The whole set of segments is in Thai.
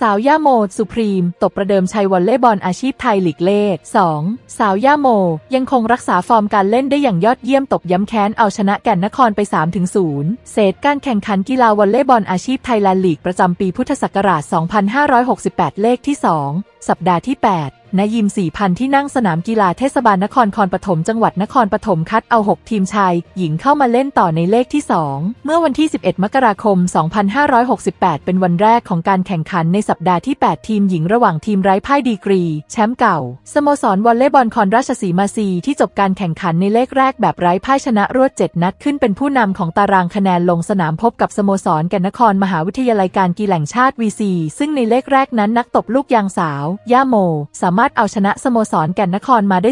สาวย่าโม สุพรีม ตบประเดิมชัยวอลเล่บอลอาชีพไทยลีกเลข 2. สาวย่าโม ยังคงรักษาฟอร์มการเล่นได้อย่างยอดเยี่ยมตบย้ำแค้นเอาชนะแก่นนครไป 3-0 เศษการแข่งขันกีฬาวอลเล่บอลอาชีพไทยแลนด์ลีกประจำปีพุทธศักราช 2568 เลขที่ 2 สัปดาห์ที่ 8 นยิม 4,000 ที่นั่งสนามกีฬาเทศบาลนครคอนปฐมจังหวัดนครปฐมคัดเอา 6 ทีมชาย หญิงเข้ามาเล่นต่อในเลขที่ 2 เมื่อวันที่ 11 มกราคม 2568 เป็นวันแรกของการแข่งขันในสัปดาห์ที่ 8 ทีมหญิงระหว่างทีมไร้พ่ายดีกรี แชมป์เก่า สโมสรวอลเลย์บอลคอนราชสีมาซีที่จบการแข่งขันในเลขแรกแบบไร้พ่ายชนะรวด 7 นัดขึ้นเป็นผู้นำของตารางคะแนนลงสนามพบกับสโมสรแก่นนครมหาวิทยาลัยการกีฬาแห่งชาติ VC ซึ่งในเลขแรกนั้นนักตบลูกยางสาว ย่าโม สามารถเอาชนะสโมสรแก่นนครมาได้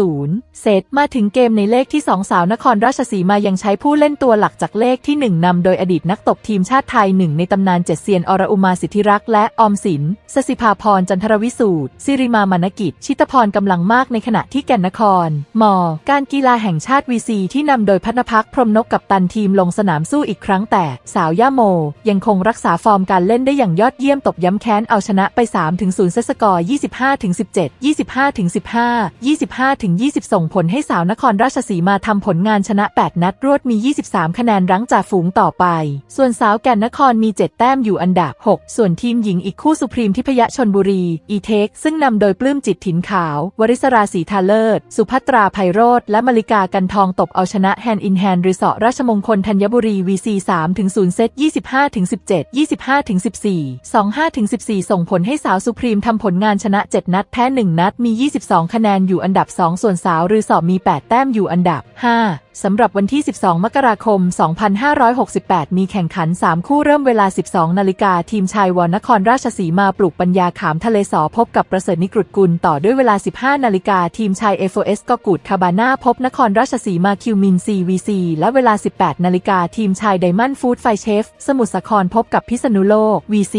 3-0 เซตมาถึงเกมในเลขที่ 2 สาวนครราชสีมายังใช้ผู้เล่นตัวหลักจากเลขที่ 1 นำโดยอดีตนักตบทีมชาติไทยหนึ่งในตำนานเจ็ดเซียนอรอุมาสิทธิรักษ์และออมสิน สสิภาพรจันทรวิสูตรสิริมามานกิจ ชิตพรกำลังมากในขณะที่แก่นนคร มอ การกีฬาแห่งชาติวีซีที่นำโดยพัฒนพักพรหมนกกับตันทีมลงสนามสู้อีกครั้งแต่สาวย่าโม ยังคงรักษาฟอร์มการเล่นได้อย่างยอดเยี่ยมตบย้ำแค้นเอาชนะไป 3-0เซสกอร์25-17 25-15 25-20 ส่งผลให้สาวนครราชสีมาทำผลงานชนะ 8 นัดรวดมี 23 คะแนนรั้งจ่าฝูงต่อไป ส่วนสาวแก่นนครมี 7 แต้มอยู่อันดับ 6 ส่วนทีมหญิงอีกคู่สุพรีมทิพยชนบุรี อีเทค ซึ่งนำโดยปลื้มจิตถิ่นขาว วริศราศีทาเลิศ สุภัตราไพโรธและมลิกากันทองตบเอาชนะแฮนด์อินแฮนด์รีสอร์ทราชมงคลธัญบุรี VC 3-0เซต25-17 25-14 25-14 ส่งผลให้สาวสุพรีมทำผลงานชนะ 7 นัดแพ้ 1 นัดมี 22 คะแนนอยู่อันดับ 2 ส่วนสาวรือสอบมี 8 แต้มอยู่อันดับ 5 สำหรับวันที่ 12 มกราคม 2568 มีแข่งขัน 3 คู่เริ่มเวลา 12 นาฬิกาทีมชายวอนครราชสีมาปลูกปัญญาขามทะเลสอพบกับประเสริฐนิกรุดกุลต่อด้วยเวลา 15 นาฬิกาทีมชาย FOS กกูดคาบาน่าพบนครราชสีมาคิวมิน CVC และเวลา 18 นาฬิกาทีมชายไดมอนด์ฟู้ดไฟเชฟ สมุทรสาครพบกับพิษณุโลก VC